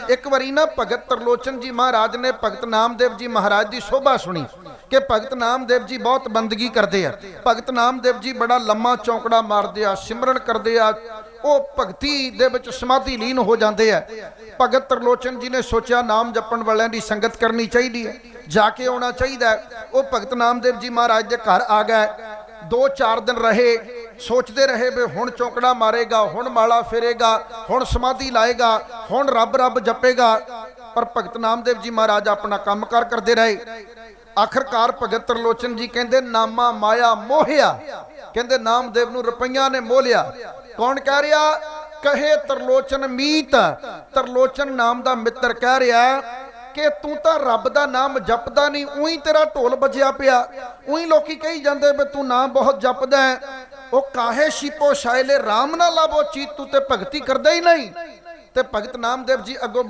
ਇੱਕ ਵਾਰੀ ਨਾ ਭਗਤ ਤਰਲੋਚਨ ਜੀ ਮਹਾਰਾਜ ਨੇ ਭਗਤ ਨਾਮਦੇਵ ਜੀ ਮਹਾਰਾਜ ਦੀ ਸ਼ੋਭਾ ਸੁਣੀ ਕਿ ਭਗਤ ਨਾਮਦੇਵ ਜੀ ਬਹੁਤ ਬੰਦਗੀ ਕਰਦੇ ਆ। ਭਗਤ ਨਾਮਦੇਵ ਜੀ ਬੜਾ ਲੰਮਾ ਚੌਂਕੜਾ ਮਾਰਦੇ ਆ, ਸਿਮਰਨ ਕਰਦੇ ਆ। ਉਹ ਭਗਤੀ ਦੇ ਵਿੱਚ ਸਮਾਧੀ ਲੀਨ ਹੋ ਜਾਂਦੇ ਆ। ਭਗਤ ਤਰਲੋਚਨ ਜੀ ਨੇ ਸੋਚਿਆ ਨਾਮ ਜਪਣ ਵਾਲਿਆਂ ਦੀ ਸੰਗਤ ਕਰਨੀ ਚਾਹੀਦੀ ਹੈ ਜਾ ਕੇ ਆਉਣਾ ਚਾਹੀਦਾ। ਉਹ ਭਗਤ ਨਾਮਦੇਵ ਜੀ ਮਹਾਰਾਜ ਦੇ ਘਰ ਆ ਗਏ। ਦੋ ਚਾਰ ਦਿਨ ਰਹੇ। ਸੋਚਦੇ ਰਹੇ ਵੀ ਹੁਣ ਚੌਂਕੜਾ ਮਾਰੇਗਾ, ਹੁਣ ਮਾਲਾ ਫੇਰੇਗਾ, ਹੁਣ ਸਮਾਧੀ ਲਾਏਗਾ, ਹੁਣ ਰੱਬ ਰੱਬ ਜਪੇਗਾ। ਪਰ ਭਗਤ ਨਾਮਦੇਵ ਜੀ ਮਹਾਰਾਜ ਆਪਣਾ ਕੰਮਕਾਰ ਕਰਦੇ ਰਹੇ। ਆਖਰਕਾਰ ਭਗਤ ਤਰਲੋਚਨ ਜੀ ਕਹਿੰਦੇ, ਨਾਮਾ ਮਾਇਆ ਮੋਹਿਆ। ਕਹਿੰਦੇ, ਨਾਮਦੇਵ ਨੂੰ ਰੁਪਈਆਂ ਨੇ ਮੋਹ ਲਿਆ ਕੌਣ ਕਹਿ ਰਿਹਾ? ਕਹੇ ਤਰਲੋਚਨ ਮੀਤ। ਤਰਲੋਚਨ ਨਾਮ ਦਾ ਮਿੱਤਰ ਕਹਿ ਰਿਹਾ ਕਿ ਤੂੰ ਤਾਂ ਰੱਬ ਦਾ ਨਾਮ ਜਪਦਾ ਨਹੀਂ ਉਹੀ ਤੇਰਾ ਢੋਲ ਵੱਜਿਆ ਪਿਆ। ਉਹੀ ਲੋਕੀ ਕਹੀ ਜਾਂਦੇ ਵੀ ਤੂੰ ਨਾਮ ਬਹੁਤ ਜਪਦਾ ਹੈ। ਉਹ ਕਾਹੇ ਸ਼ੀਪੋ ਸ਼ਾਇਲੇ RAM ਨਾ ਲਾਵੋ ਚੀਤ ਤੂੰ ਤੇ ਭਗਤੀ ਕਰਦਾ ਹੀ ਨਹੀਂ। ਤੇ ਭਗਤ ਨਾਮਦੇਵ ਜੀ ਅੱਗੋਂ